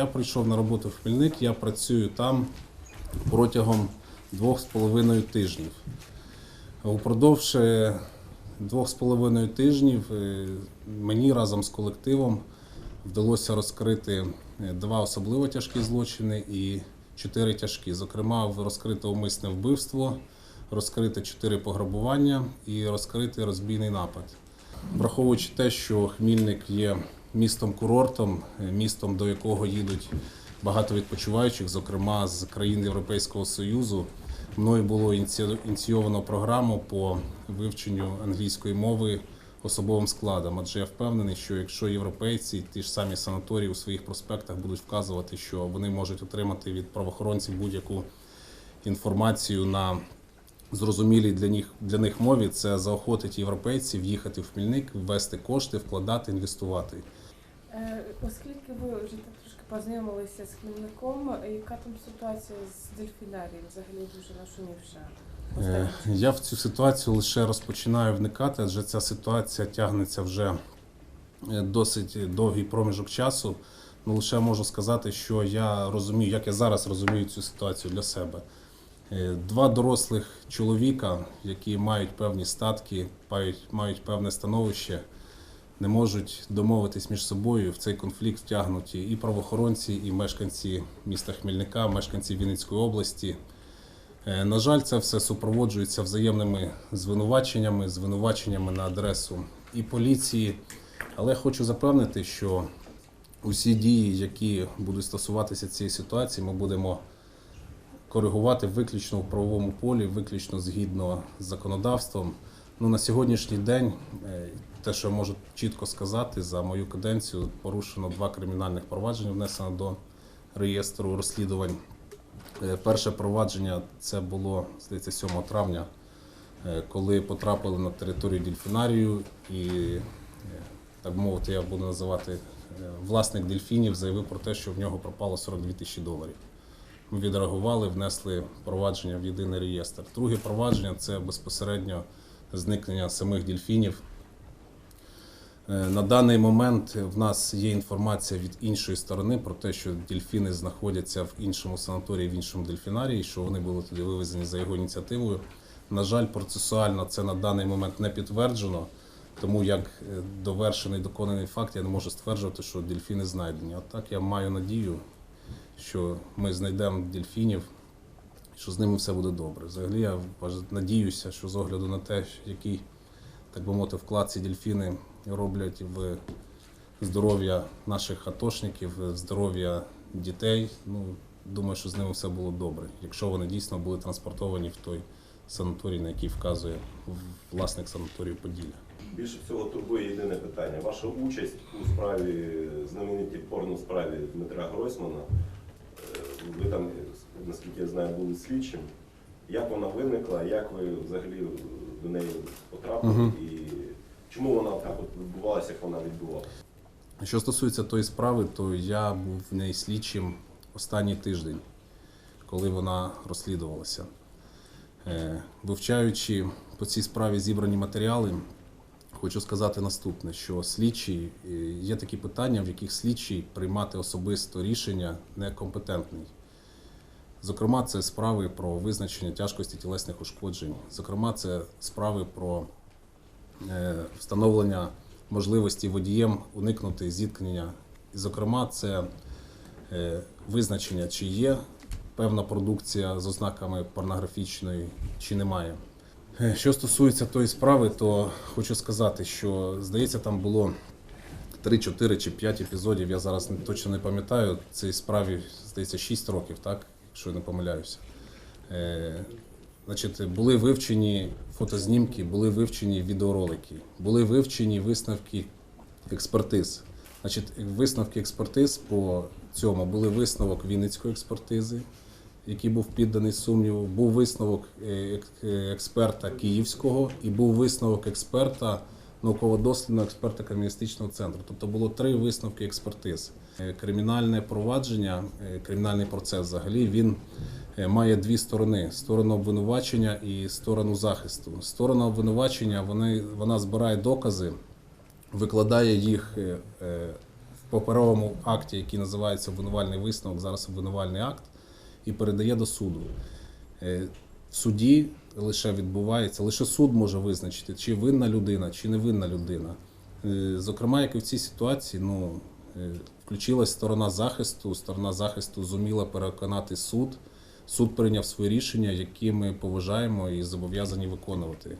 Я прийшов на роботу в Хмельник, я працюю там протягом двох з половиною тижнів. Упродовж е, двох з половиною тижнів е, мені разом з колективом вдалося розкрити е, два особливо тяжкі злочини і чотири тяжкі. Зокрема, розкрите умисне вбивство, розкрите чотири пограбування і розкритий розбійний напад. Враховуючи те, що Хмільник є містом-курортом, е, містом, до якого їдуть багато відпочиваючих, зокрема з країн Європейського Союзу, мною було ініці- ініційовано програму по вивченню англійської мови особовим складом. Адже я впевнений, що якщо європейці, ті ж самі санаторії у своїх проспектах будуть вказувати, що вони можуть отримати від правоохоронців будь-яку інформацію на зрозумілій для них для них мові, це заохотить європейців їхати в Хмільник, ввести кошти, вкладати, інвестувати. Е, Оскільки ви вже так трошки познайомилися з Хмельником, яка там ситуація з дельфінарієм взагалі дуже нашумівша? Е, Я в цю ситуацію лише розпочинаю вникати, адже ця ситуація тягнеться вже е, досить довгий проміжок часу. Ну, лише можу сказати, що я розумію, як я зараз розумію цю ситуацію для себе. Два дорослих чоловіка, які мають певні статки, мають певне становище, не можуть домовитись між собою. В цей конфлікт втягнуті і правоохоронці, і мешканці міста Хмельника, мешканці Вінницької області. Е, На жаль, це все супроводжується взаємними звинуваченнями, звинуваченнями на адресу і поліції. Але хочу запевнити, що усі дії, які будуть стосуватися цієї ситуації, ми будемо коригувати виключно в правовому полі, виключно згідно з законодавством. Ну, на сьогоднішній день, е, те, що я можу чітко сказати, за мою каденцію порушено два кримінальних провадження, внесено до реєстру розслідувань. Е, Перше провадження це було, здається, 7 травня, е, коли потрапили на територію дельфінарію і, так мовити, я буду називати власник дельфінів, заявив про те, що в нього пропало 42 тисячі доларів. Ми відреагували, внесли провадження в єдиний реєстр. Друге провадження це безпосередньо зникнення самих дельфінів. Е, На даний момент в нас є інформація від іншої сторони про те, що дельфіни знаходяться в іншому санаторії, в іншому дельфінарії, що вони були туди вивезені за його ініціативою. На жаль, процесуально це на даний момент не підтверджено, тому як е, довершений доконаний факт, я не можу стверджувати, що дельфіни знайдені. А так я маю надію, що ми знайдемо дельфінів, що з ними все буде добре. Взагалі я надіюся, що з огляду на те, який, так би мовити, вклад ці дельфіни роблять в здоров'я наших атошників, здоров'я дітей. Ну, думаю, що з ними все було добре, якщо вони дійсно були транспортовані в той санаторій, на який вказує власник санаторію Поділля. Більше всього турбує єдине питання. Ваша участь у справі знаменитій порносправі Дмитра Гройсмана. Е, Ви там, наскільки я знаю, були слідчим. Як вона виникла, як ви взагалі до неї потрапили Мгм. і чому вона так от відбувалася, як вона відбувалася? Що стосується тої справи, то я був в неї слідчим останній тиждень, коли вона розслідувалася. Е, Вивчаючи по цій справі зібрані матеріали, хочу сказати наступне: що слідчий е, є такі питання, в яких слідчий приймати особисто рішення некомпетентний. Зокрема, це справи про визначення тяжкості тілесних ушкоджень. Зокрема, це справи про е, встановлення можливості водієм уникнути зіткнення. І, зокрема, це е, визначення, чи є певна продукція з ознаками порнографічної, чи немає. Е, Що стосується тої справи, то хочу сказати, що здається, там було 3, 4 чи 5 епізодів. Я зараз точно не пам'ятаю. Цій справі, здається, 6 років, так, якщо не помиляюся. Е, Значить, були вивчені фотознімки, були вивчені відеоролики, були вивчені висновки експертиз. Значить, висновки експертиз по цьому були висновок Вінницької експертизи, який був підданий сумніву, був висновок е, е, експерта Київського і був висновок експерта науково-дослідного експерта криміналістичного центру. Тобто було три висновки експертиз. Е, Кримінальне провадження, е, кримінальний процес взагалі він е, має дві сторони: сторону обвинувачення і сторону захисту. Сторона обвинувачення вони, вона збирає докази, викладає їх е, паперовому акті, який називається обвинувальний висновок, зараз обвинувальний акт, і передає до суду. В суді лише відбувається, лише суд може визначити, чи винна людина, чи не винна людина. Е, Зокрема, як і в цій ситуації, ну, е, включилась сторона захисту, сторона захисту зуміла переконати суд. Суд прийняв своє рішення, які ми поважаємо і зобов'язані виконувати.